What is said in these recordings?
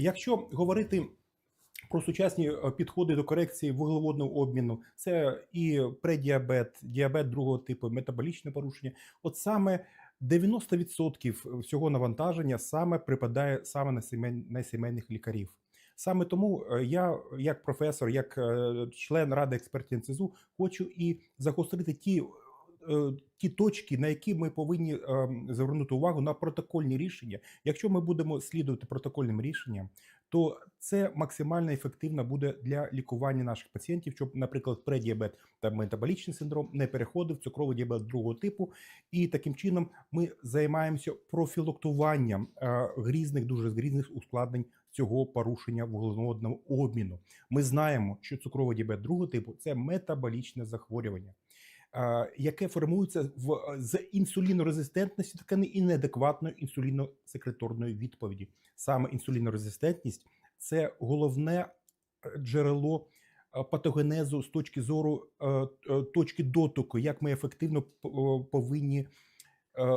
Якщо говорити про сучасні е, підходи до корекції вуглеводного обміну, це і предіабет, діабет другого типу, метаболічне порушення. От саме 90% всього навантаження саме припадає саме на сімей, на сімейних лікарів. Саме тому е, я, як професор, як е, член ради експертів НЦЗУ, хочу і загострити ті, ті точки, на які ми повинні е, звернути увагу на протокольні рішення. Якщо ми будемо слідувати протокольним рішенням, то це максимально ефективно буде для лікування наших пацієнтів, щоб, наприклад, предіабет та метаболічний синдром не переходив цукровий діабет другого типу, і таким чином ми займаємося профілактуванням е, різних дуже різних ускладнень цього порушення вуглеводного обміну. Ми знаємо, що цукровий діабет другого типу це метаболічне захворювання. Яке формується в з інсулінорезистентності ткани і неадекватної інсуліносекреторної відповіді. Саме інсулінорезистентність це головне е, джерело е, патогенезу з точки зору е, точки дотику, як ми ефективно повинні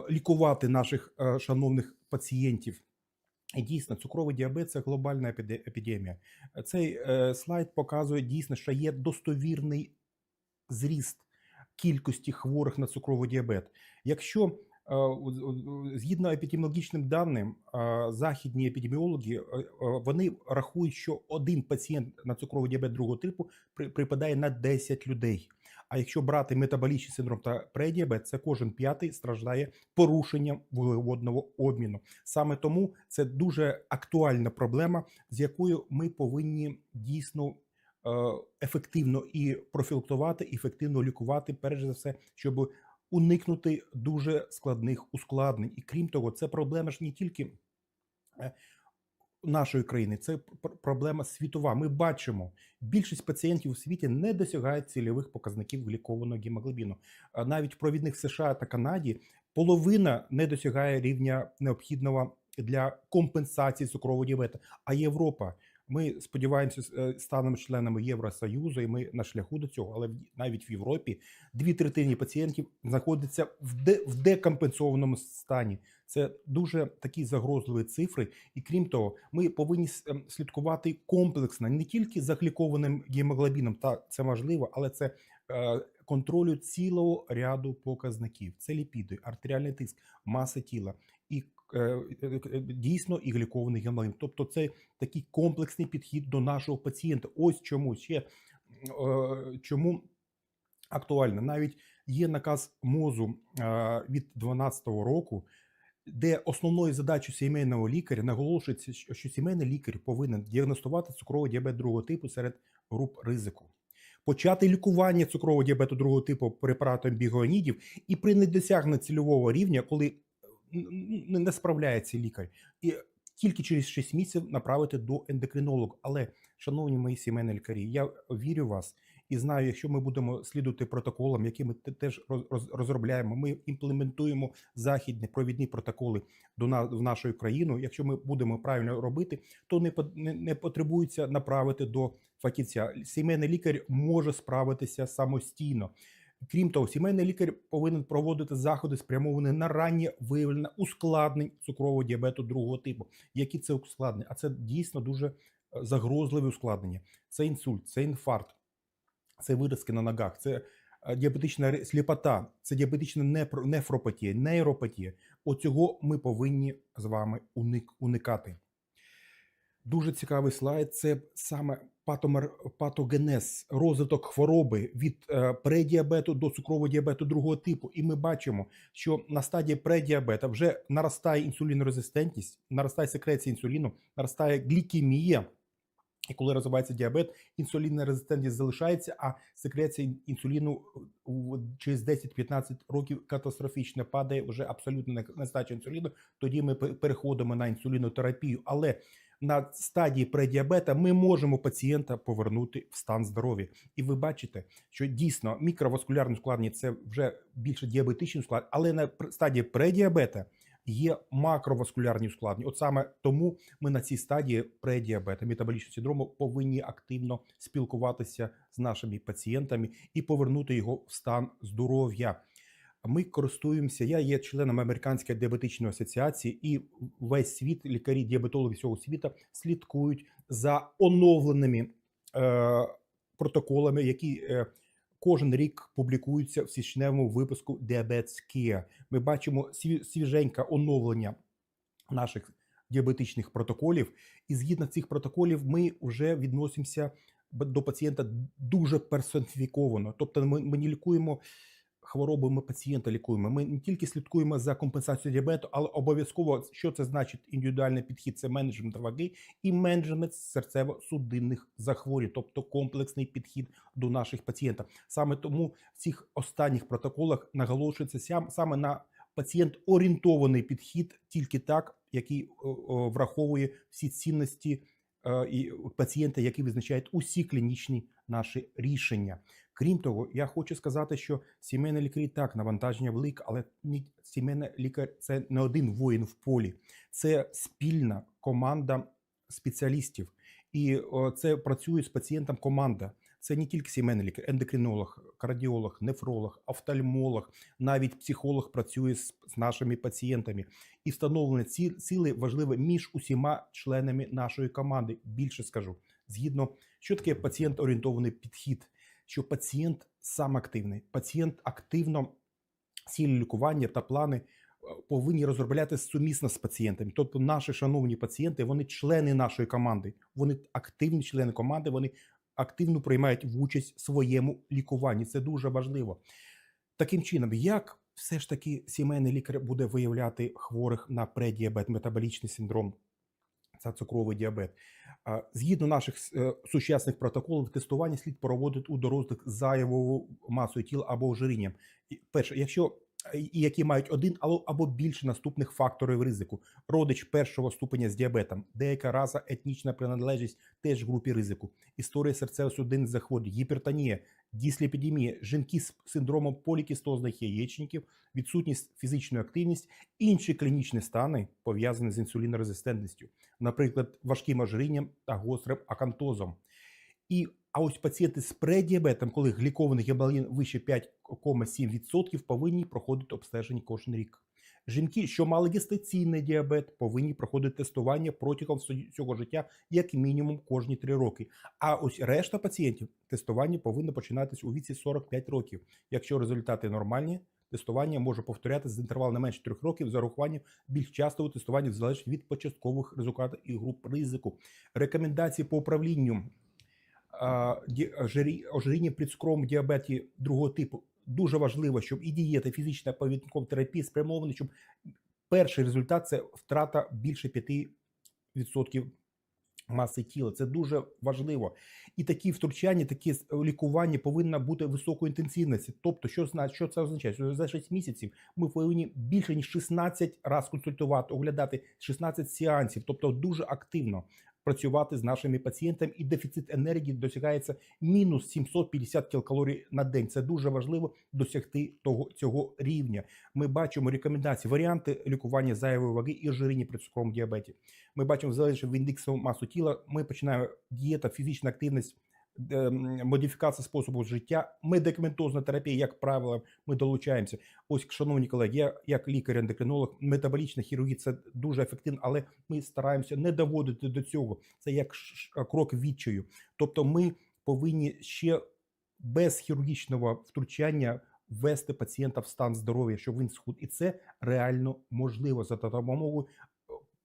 лікувати наших шановних пацієнтів. Дійсно, цукровий діабет це глобальна епідемія. Цей слайд показує дійсно, що є достовірний зріст кількості хворих на цукровий діабет. Якщо е, згідно епідеміологічним даним, е, західні епідеміологи е, вони рахують, що один пацієнт на цукровий діабет другого типу при- припадає на 10 людей. А якщо брати метаболічний синдром та предіабет, це кожен п'ятий страждає порушенням вуглеводного обміну. Саме тому це дуже актуальна проблема, з якою ми повинні дійсно ефективно і профілактувати, ефективно лікувати, перш за все, щоб уникнути дуже складних ускладнень. І крім того, це проблема ж не тільки е, нашої країни, це пр- проблема світова. Ми бачимо, більшість пацієнтів у світі не досягають цільових показників глікованого гемоглобіну. Навіть в провідних США та Канаді половина не досягає рівня необхідного для компенсації цукрового діабету. А Європа, ми сподіваємося, е, станемо членами Євросоюзу, і ми на шляху до цього. Але навіть в Європі дві третини пацієнтів знаходяться в, де, в декомпенсованому стані. Це дуже такі загрозливі цифри. І крім того, ми повинні ем, слідкувати комплексно не тільки за глікованим гемоглобіном, та це важливо, але це е, контролю цілого ряду показників. Це ліпіди, артеріальний тиск, маса тіла і дійсно і глікований гемоглобін. Тобто, це такий комплексний підхід до нашого пацієнта. Ось чому ще е, чому актуально. Навіть є наказ МОЗу е, від 2012 року, де основною задачею сімейного лікаря наголошується, що сімейний лікар повинен діагностувати цукровий діабет другого типу серед груп ризику. Почати лікування цукрового діабету другого типу препаратом бігоанідів і при недосягненні цільового рівня, коли е, не справляється лікар, і тільки через 6 місяців направити до ендокринолога. Але, шановні мої сімейні лікарі, я вірю в вас і знаю, якщо ми будемо слідувати протоколам, які ми теж роз- роз- розробляємо, ми імплементуємо західні провідні протоколи до нас в нашу країну. Якщо ми будемо правильно робити, то не, не потребується направити до фахівця. Сімейний лікар може справитися самостійно. Крім того, сімейний лікар повинен проводити заходи, спрямовані на раннє виявлення ускладнень цукрового діабету другого типу. Які це ускладнення? А це дійсно дуже е, загрозливі ускладнення. Це інсульт, це інфаркт, це виразки на ногах, це е, діабетична сліпота, це діабетична нефропатія, нейропатія. Оцього ми повинні з вами уникати. Дуже цікавий слайд. Це саме патомер, патогенез, розвиток хвороби від е, предіабету до цукрового діабету другого типу. І ми бачимо, що на стадії предіабета вже наростає інсулінорезистентність, наростає секреція інсуліну, наростає глікемія. І коли розвивається діабет, інсулінна резистентність залишається, а секреція інсуліну через 10-15 років катастрофічно падає вже абсолютно нестача інсуліну. Тоді ми переходимо на інсулінотерапію. Але на стадії предіабета ми можемо пацієнта повернути в стан здоров'я. І ви бачите, що дійсно мікроваскулярне ускладнення це вже більше діабетичний склад, але на стадії предіабета є макроваскулярні ускладнення. От саме тому ми на цій стадії предіабета, метаболічного синдрому повинні активно спілкуватися з нашими пацієнтами і повернути його в стан здоров'я. Ми користуємося. Я є членом Американської діабетичної асоціації, і весь світ, лікарі, діабетологи всього світу слідкують за оновленими е, протоколами, які е, кожен рік публікуються в січневому випуску Diabetes Ми бачимо свіженьке оновлення наших діабетичних протоколів, і згідно цих протоколів, ми вже відносимося до пацієнта дуже персоніфіковано. Тобто, ми, ми не лікуємо хвороби, ми пацієнта лікуємо. Ми не тільки слідкуємо за компенсацією діабету, але обов'язково, що це значить індивідуальний підхід, це менеджмент ваги і менеджмент серцево-судинних захворювань, тобто комплексний підхід до наших пацієнтів. Саме тому в цих останніх протоколах наголошується саме на пацієнт-орієнтований підхід, тільки так, який враховує всі цінності і пацієнта, які визначають усі клінічні наші рішення. Крім того, я хочу сказати, що сімейні лікарі так навантаження велике, але сімейний лікар це не один воїн в полі, це спільна команда спеціалістів, і це працює з пацієнтом команда. Це не тільки сімейний лікар, ендокринолог, кардіолог, нефролог, офтальмолог, навіть психолог працює з, нашими пацієнтами. І встановлення ці ціли важливе між усіма членами нашої команди. Більше скажу, згідно, що таке пацієнт-орієнтований підхід, що пацієнт сам активний, пацієнт активно цілі лікування та плани е, повинні розробляти сумісно з пацієнтами. Тобто, наші шановні пацієнти, вони члени нашої команди, вони активні члени команди, вони активно приймають в участь в своєму лікуванні. Це дуже важливо. Таким чином, як все ж таки сімейний лікар буде виявляти хворих на предіабет, метаболічний синдром, це цукровий діабет. Згідно наших е, сучасних протоколів, тестування слід проводити у дорослих з зайвою масою тіла або ожирінням. Перше, якщо і які мають один або, більше наступних факторів ризику. Родич першого ступеня з діабетом, деяка раса, етнічна приналежність теж в групі ризику, історія серцево-судинних захворювань, гіпертонія, дісліпідемія, жінки з синдромом полікістозних яєчників, відсутність фізичної активності, інші клінічні стани пов'язані з інсулінорезистентністю, наприклад, важким ожирінням та гострим акантозом. І а ось пацієнти з предіабетом, коли глікований гемоглобін вище 5,7%, повинні проходити обстеження кожен рік. Жінки, що мали гестаційний діабет, повинні проходити тестування протягом цього життя як мінімум кожні 3 роки. А ось решта пацієнтів тестування повинно починатися у віці 45 років. Якщо результати нормальні, тестування може повторятися з інтервалом не менше 3 років з урахуванням більш частого тестування залежить від початкових результатів і груп ризику. Рекомендації по управлінню ожиріння при цукровому діабеті другого типу дуже важливо, щоб і дієта, і фізична повідкова терапія спрямовані, щоб перший результат це втрата більше 5% маси тіла. Це дуже важливо. І такі втручання, такі лікування повинно бути високої інтенсивності. Тобто, що що це означає? Що за 6 місяців ми повинні більше ніж 16 разів консультувати, оглядати 16 сеансів, тобто дуже активно працювати з нашими пацієнтами, і дефіцит енергії досягається мінус 750 кілокалорій на день. Це дуже важливо досягти того цього рівня. Ми бачимо рекомендації, варіанти лікування зайвої ваги і ожиріння при цукровому діабеті. Ми бачимо залежно від індексу масу тіла. Ми починаємо дієта, фізична активність. Модифікація способу життя, медикаментозна терапія, як правило, ми долучаємося. Ось, шановні колеги, я як лікар-ендокринолог, метаболічна хірургія це дуже ефективно, але ми стараємося не доводити до цього. Це як крок відчаю. Тобто, ми повинні ще без хірургічного втручання ввести пацієнта в стан здоров'я, щоб він схуд. І це реально можливо за допомогою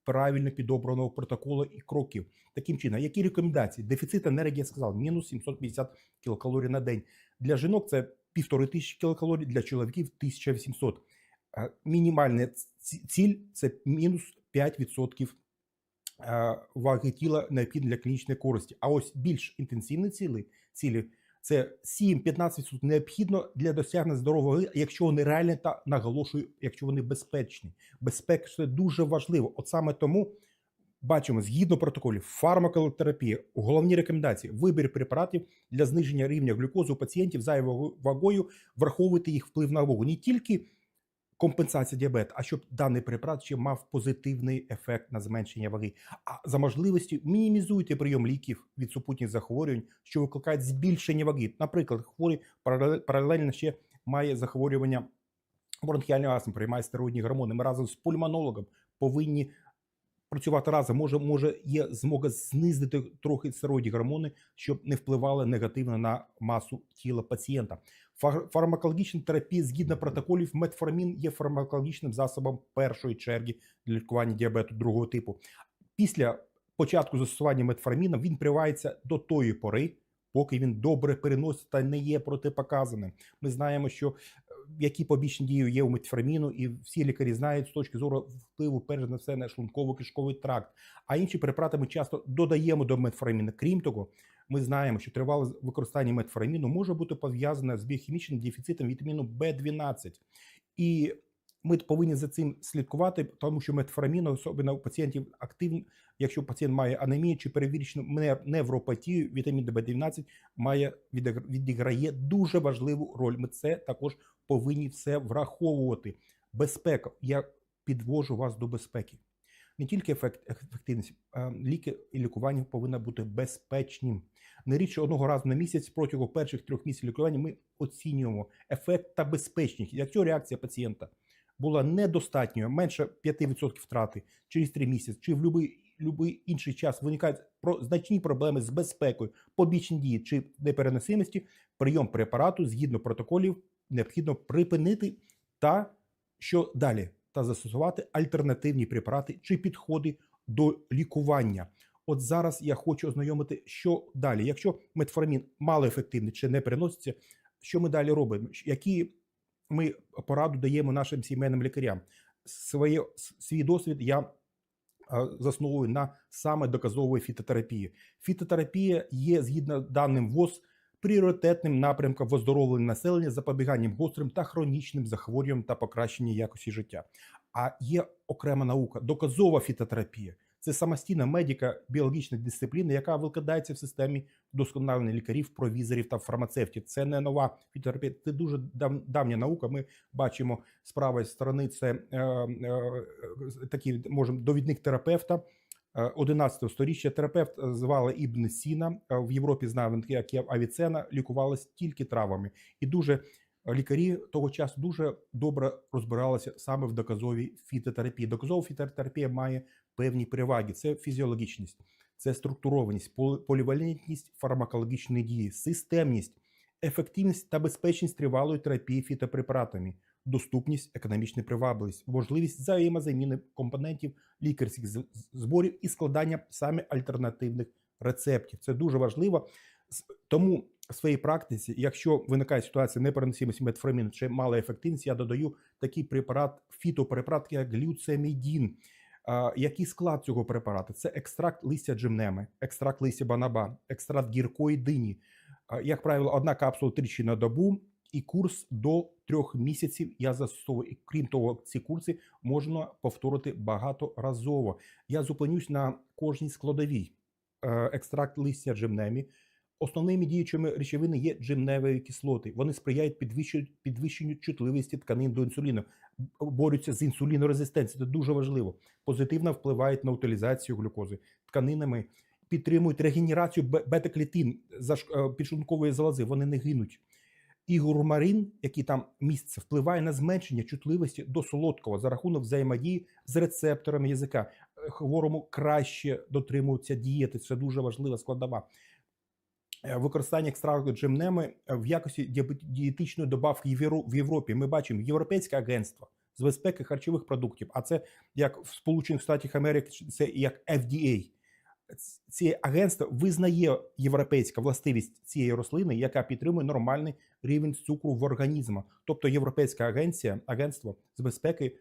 правильно підобраного протоколу і кроків. Таким чином, які рекомендації? Дефіцит енергії я сказав, мінус 750 кілокалорій на день. Для жінок це півтори тисячі кілокалорій, для чоловіків 1800. Е, Мінімальна ціль це мінус 5% е, ваги тіла необхідно для клінічної користі. А ось більш інтенсивні цілі, цілі це 7-15% необхідно для досягнення здорового, якщо вони реальні та наголошую, якщо вони безпечні. Безпека це дуже важливо. От саме тому бачимо згідно протоколів фармакотерапії, головні рекомендації: вибір препаратів для зниження рівня глюкози у пацієнтів зайвою вагою, враховувати їх вплив на вагу. Не тільки компенсація діабету, а щоб даний препарат ще мав позитивний ефект на зменшення ваги. А за можливості мінімізуйте прийом ліків від супутніх захворювань, що викликають збільшення ваги. Наприклад, хворий парале- паралельно ще має захворювання бронхіальний астм приймає стероїдні гормони. Ми разом з пульмонологом повинні працювати разом. Може, може, є змога знизити трохи стероїдні гормони, щоб не впливали негативно на масу тіла пацієнта. Фар- Фармакологічна терапія згідно протоколів метформін є фармакологічним засобом першої черги для лікування діабету другого типу. Після початку застосування метформіна він привається до тої пори, поки він добре переносить та не є протипоказаним. Ми знаємо, що е, які побічні дії є у метформіну, і всі лікарі знають з точки зору впливу, перш за все, на шлунково-кишковий тракт. А інші препарати ми часто додаємо до метформіну. Крім того, ми знаємо, що тривале використання метформіну може бути пов'язане з біохімічним дефіцитом вітаміну В12. І ми повинні за цим слідкувати, тому що метформін, особливо у пацієнтів активно, якщо пацієнт має анемію чи перевірочну не- невропатію, вітамін В12 має відіграє дуже важливу роль. Ми це також повинні все враховувати. Безпека. Я підвожу вас до безпеки. Не тільки ефект, ефективність, а ліки і лікування повинно бути безпечним. Не рідше одного разу на місяць протягом перших трьох місяців лікування ми оцінюємо ефект та безпечність. Якщо реакція пацієнта була недостатньою, менше 5% втрати через 3 місяці, чи в будь-який інший час виникають про значні проблеми з безпекою, побічні дії чи непереносимості, прийом препарату згідно протоколів необхідно припинити та що далі, та застосувати альтернативні препарати чи підходи до лікування. От зараз я хочу ознайомити, що далі. Якщо метформін малоефективний чи не переноситься, що ми далі робимо? Які ми пораду даємо нашим сімейним лікарям? Своє, свій досвід я засновую на саме доказової фітотерапії. Фітотерапія є, згідно даним ВОЗ, пріоритетним напрямком в оздоровлення населення, запобіганням гострим та хронічним захворюванням та покращення якості життя. А є окрема наука, доказова фітотерапія. Це самостійна медика біологічна дисципліна, яка викладається в системі вдосконалення лікарів, провізорів та фармацевтів. Це не нова фітотерапія, це дуже дав- давня наука. Ми бачимо з правої сторони це е, е, такий можемо довідник терапевта. Е, 11 сторіччя терапевт е, звали Ібн Сіна. Е, в Європі знав як Авіцена, лікувалась тільки травами, і дуже лікарі того часу дуже добре розбиралися саме в доказовій фітотерапії. Доказова фітотерапія має певні переваги: це фізіологічність, це структурованість, пол- полівалентність фармакологічної дії, системність, ефективність та безпечність тривалої терапії фітопрепаратами, доступність, економічна привабливість, можливість взаємозаміни компонентів лікарських зборів і складання саме альтернативних рецептів. Це дуже важливо. Тому в своїй практиці, якщо виникає ситуація непереносимості метформіну чи мала ефективність, я додаю такий препарат, фітопрепарат, як глюцемідін. Який склад цього препарату? Це екстракт листя джемнеми, екстракт листя банаба, екстракт гіркої дині. Як правило, одна капсула тричі на добу і курс до трьох місяців я застосовую. Крім того, ці курси можна повторити багаторазово. Я зупинюсь на кожній складовій. Е, Екстракт листя джемнемі. Основними діючими речовини є джемневі кислоти. Вони сприяють підвищенню, підвищенню чутливості тканин до інсуліну, борються з інсулінорезистенцією. Це дуже важливо. Позитивно впливають на утилізацію глюкози тканинами, підтримують регенерацію бе- бета-клітин е, підшлункової залози. Вони не гинуть. І гурмарин, який там міститься, впливає на зменшення чутливості до солодкого за рахунок взаємодії з рецепторами язика. Е, Хворому краще дотримуються дієти. Це дуже важлива складова. Е, Використання екстракту джемнеми е, в якості дієтичної добавки в Європі. Ми бачимо Європейське агентство з безпеки харчових продуктів. А це як в Сполучених Штатах Америки, це як FDA. Ц- Це агентство визнає європейська властивість цієї рослини, яка підтримує нормальний рівень цукру в організмі. Тобто Європейська агенція, агентство з безпеки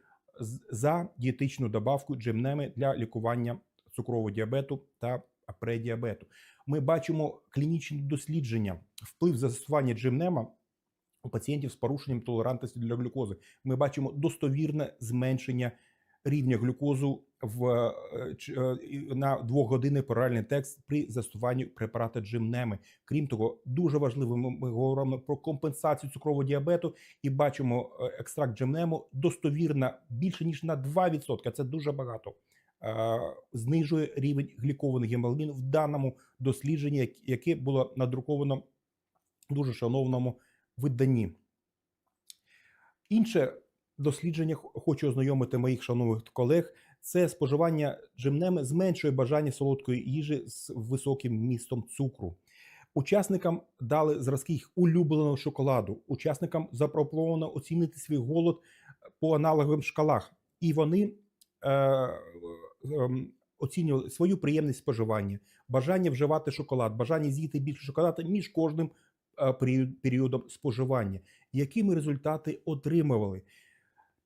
за дієтичну добавку джемнеми для лікування цукрового діабету та предіабету. Ми бачимо клінічні дослідження, вплив застосування джемнема у пацієнтів з порушенням толерантності для глюкози. Ми бачимо достовірне зменшення рівня глюкозу в е, е, на двохгодинний пероральний текст при застосуванні препарата джемнеми. Крім того, дуже важливо, ми, говоримо про компенсацію цукрового діабету і бачимо е, екстракт джемнему достовірна більше ніж на 2%. Це дуже багато. Знижує рівень глікованих гемоглобіну в даному дослідженні, яке було надруковано в дуже шановному виданні. Інше дослідження хочу ознайомити моїх шановних колег. Це споживання джемнеми зменшує бажання солодкої їжі з високим містом цукру. Учасникам дали зразки їх улюбленого шоколаду. Учасникам запропоновано оцінити свій голод по аналоговим шкалах, і вони е, ем, оцінювали свою приємність споживання, бажання вживати шоколад, бажання з'їти більше шоколаду між кожним е, періодом споживання. Які ми результати отримували?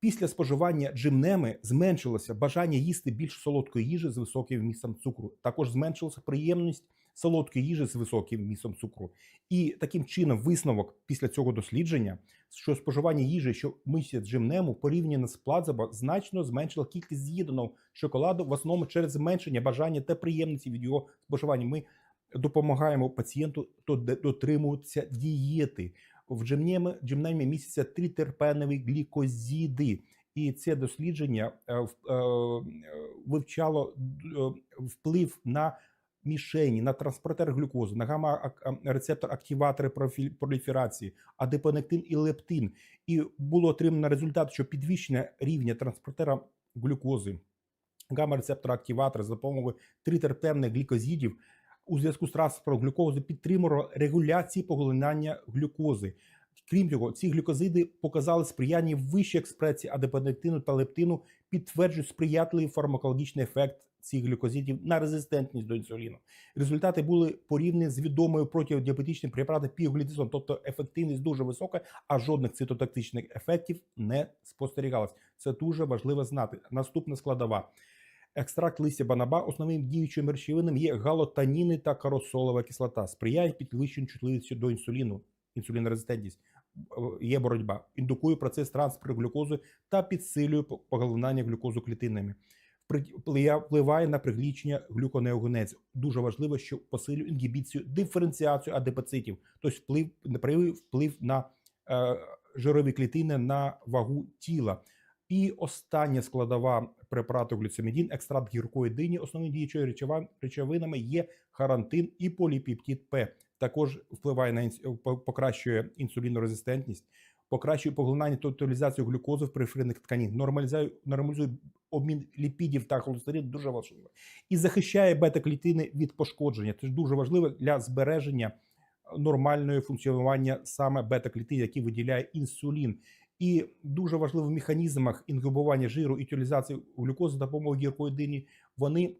Після споживання джимнеми зменшилося бажання їсти більш солодкої їжі з високим вмістом цукру. Також зменшилася приємність солодкої їжі з високим вмістом цукру. І таким чином висновок після цього дослідження, що споживання їжі, що містять джимнему, порівняно з плацебо, значно зменшило кількість з'їденого шоколаду, в основному через зменшення бажання та приємності від його споживання. Ми допомагаємо пацієнту то дотримуватися дієти. В джемнемі, джемнемі містяться тритерпенові глікозіди. І це дослідження е, е, вивчало е, вплив на мішені, на транспортер глюкози, на гамма-рецептор активатори проліферації, адепонектин і лептин. І було отримано результат, що підвищення рівня транспортера глюкози, гамма-рецептора активатора за допомогою тритерпемних глікозидів у зв'язку з транспортом глюкози підтримувало регуляції поглинання глюкози. Крім того, ці глюкозиди показали сприяння вищій експресії адепонектину та лептину, підтверджують сприятливий фармакологічний ефект цих глюкозидів на резистентність до інсуліну. Результати були порівняні з відомою протидіабетичним препаратом піоглітизон, тобто ефективність дуже висока, а жодних цитотоксичних ефектів не спостерігалось. Це дуже важливо знати. Наступна складова. Екстракт листя банаба основним діючим речовинам є галотаніни та каросолова кислота. Сприяє підвищенню чутливості до інсуліну, інсулінорезистентність. Е, Є боротьба, індукує процес трансферу глюкози та підсилює по- поглинання глюкозу клітинами. Впливає- на приглічення глюконеогенезу. Дуже важливо, що посилює інгібіцію, диференціацію адепоцитів, тобто вплив, вплив на е, жирові клітини на вагу тіла. І остання складова препарату глюцимідін, екстракт гіркої дині, основні діючими речова- речовинами є харантин і поліпептид П. Також впливає на покращує інсулінорезистентність, покращує поглинання та утилізацію глюкози в периферійних тканин, нормалізує, нормалізує обмін ліпідів та холестерину, дуже важливо. І захищає бета-клітини від пошкодження. Це дуже важливо для збереження нормального функціонування саме бета-клітин, які виділяє інсулін. І дуже важливий в механізмах інгибування жиру і утилізації глюкози за допомогою гіркої. Вони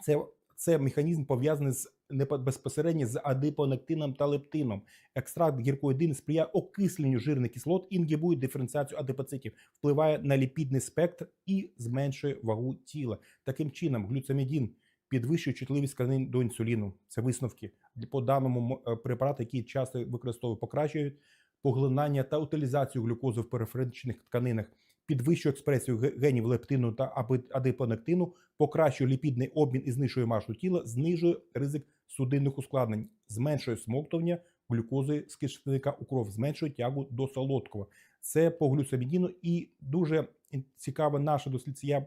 це, це механізм пов'язаний з не безпосередньо з адипонектином та лептином. Екстракт гіркої дини сприяє окисленню жирних кислот, інгібує диференціацію адипоцитів, впливає на ліпідний спектр і зменшує вагу тіла. Таким чином, глюцамідін підвищує чутливість тканин до інсуліну. Це висновки по даному е, препарату, які часто використовують, покращують поглинання та утилізацію глюкози в периферичних тканинах, підвищує експресію генів лептину та адипонектину, покращує ліпідний обмін і знижує масу тіла, знижує ризик судинних ускладнень, зменшує смоктування глюкози з кишківника у кров, зменшує тягу до солодкого. Це по глюцамідіну і дуже цікаве наше дослідження. Я,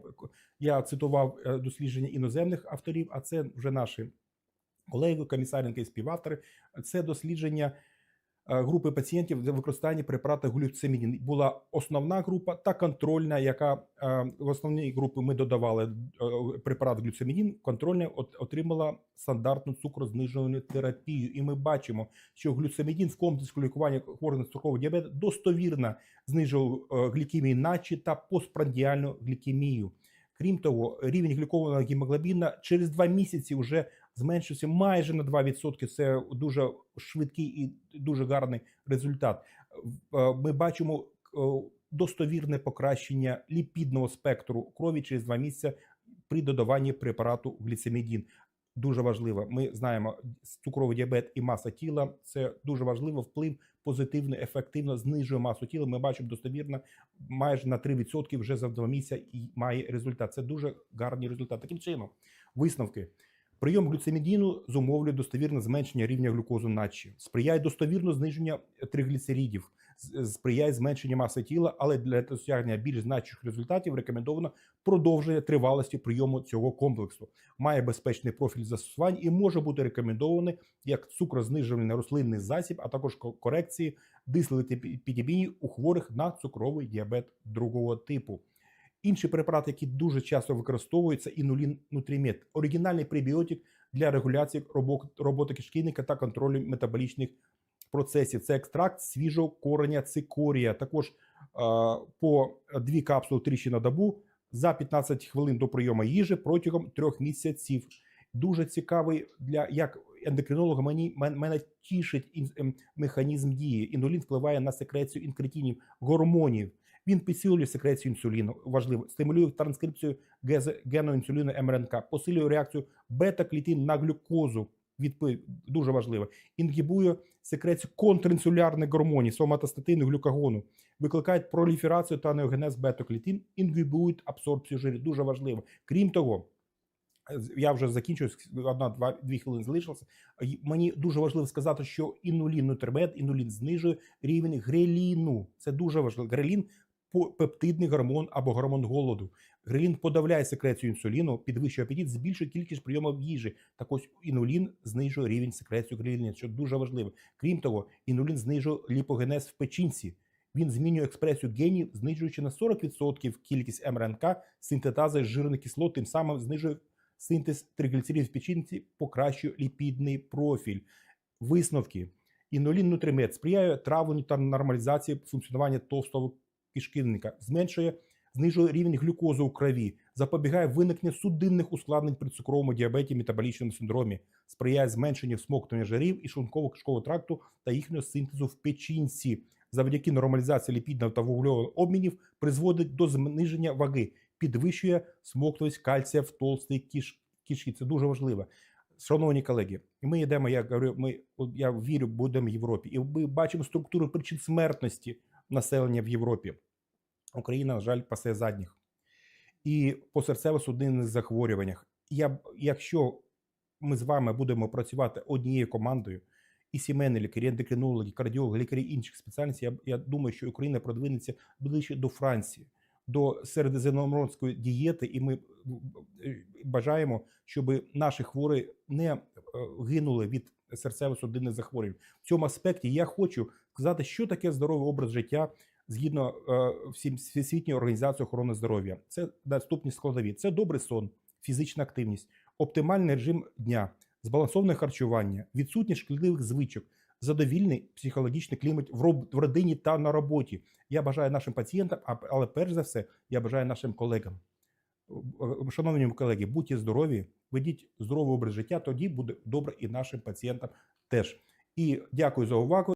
я цитував е, дослідження іноземних авторів, а це вже наші колеги, комісаренки і співавтори. Це дослідження групи пацієнтів за використання препарату глюцимідін. Була основна група та контрольна, яка е, в основній групі ми додавали е, препарат глюцимідін, контрольна отримала стандартну цукрознижувальну терапію. І ми бачимо, що глюцимідін в комплексі лікування хворих на цукровий діабет достовірно знижував е, глікемію наче та постпрандіальну глікемію. Крім того, рівень глюкованого гемоглобіна через два місяці вже зменшився майже на 2%. Це дуже швидкий і дуже гарний результат. Е, Ми бачимо е, достовірне покращення ліпідного спектру крові через два місяці при додаванні препарату гліцимідін. Дуже важливо. Ми знаємо, цукровий діабет і маса тіла це дуже важливо. Вплив позитивно, ефективно знижує масу тіла. Ми бачимо достовірно майже на 3% вже за два місяці і має результат. Це дуже гарний результат. Таким чином, висновки. Прийом глюцимідіну зумовлює достовірне зменшення рівня глюкозу наче, сприяє достовірно зниження тригліцеридів, з- сприяє зменшенню маси тіла, але для досягнення більш значущих результатів рекомендовано продовження тривалості прийому цього комплексу. Має безпечний профіль застосувань і може бути рекомендований як цукрознижувальний рослинний засіб, а також корекції дислепідемії у хворих на цукровий діабет другого типу. Інші препарати, які дуже часто використовуються, інулін нутрімет, оригінальний пребіотик для регуляції робо- роботи кишківника та контролю метаболічних процесів. Це екстракт свіжого кореня цикорія. Також е, по дві капсули тричі на добу за 15 хвилин до прийому їжі протягом трьох місяців. Дуже цікавий для як ендокринолога. Мені мене тішить ем, механізм дії. Інулін впливає на секрецію інкретинів, гормонів. Він підсилює секрецію інсуліну, важливо, стимулює транскрипцію гену інсуліну МРНК, посилює реакцію бета-клітин на глюкозу. Відпи- дуже важливо. Інгібує секрецію контрінсулярних гормонів, соматостатину, глюкагону, викликають проліферацію та неогенез бета-клітин, інгібують абсорбцію жирів. Дуже важливо. Крім того, я вже закінчую, одна, два, дві хвилини залишилося. Мені дуже важливо сказати, що інулін нутрибет, інулін знижує рівень греліну. Це дуже важливо. Грелін пептидний гормон або гормон голоду. Грелін подавляє секрецію інсуліну, підвищує апетит, збільшує кількість прийомів їжі. Так ось інулін знижує рівень секрецію греліну, що дуже важливо. Крім того, інулін знижує ліпогенез в печінці. Він змінює експресію генів, знижуючи на 40% кількість МРНК синтетази жирних кислот, тим самим знижує синтез тригліцеридів в печінці, покращує ліпідний профіль. Висновки. Інулін нутримет сприяє травленню та нормалізації функціонування товстого кишківника, зменшує, знижує рівень глюкози у крові, запобігає виникненню судинних ускладнень при цукровому діабеті, метаболічному синдромі, сприяє зменшенню всмоктування жирів і шлунково-кишкового тракту та їхнього синтезу в печінці. Завдяки нормалізації ліпідного та вуглевого обмінів призводить до зниження ваги, підвищує смоктовість кальція в толстій кіш, кишці. Це дуже важливо. Шановні колеги, ми йдемо, я говорю, ми я вірю, будемо в Європі, і ми бачимо структуру причин смертності населення в Європі. Україна, на жаль, пасе задніх. І по серцево-судинних захворюваннях. Я, якщо ми з вами будемо працювати однією командою, і сімейні лікарі, ендокринологи, кардіологи, лікарі інших спеціальностей, я, я думаю, що Україна продвинеться ближче до Франції, до середземноморської дієти, і ми е, бажаємо, щоб наші хворі не е, гинули від серцево-судинних захворювань. В цьому аспекті я хочу сказати, що таке здоровий образ життя згідно е, Всесвітньої організації охорони здоров'я. Це наступні складові: це добрий сон, фізична активність, оптимальний режим дня, збалансоване харчування, відсутність шкідливих звичок, задовільний психологічний клімат в родині та на роботі. Я бажаю нашим пацієнтам, але перш за все, я бажаю нашим колегам. Е, Шановні колеги, будьте здорові, ведіть здоровий образ життя, тоді буде добре і нашим пацієнтам теж. І дякую за увагу.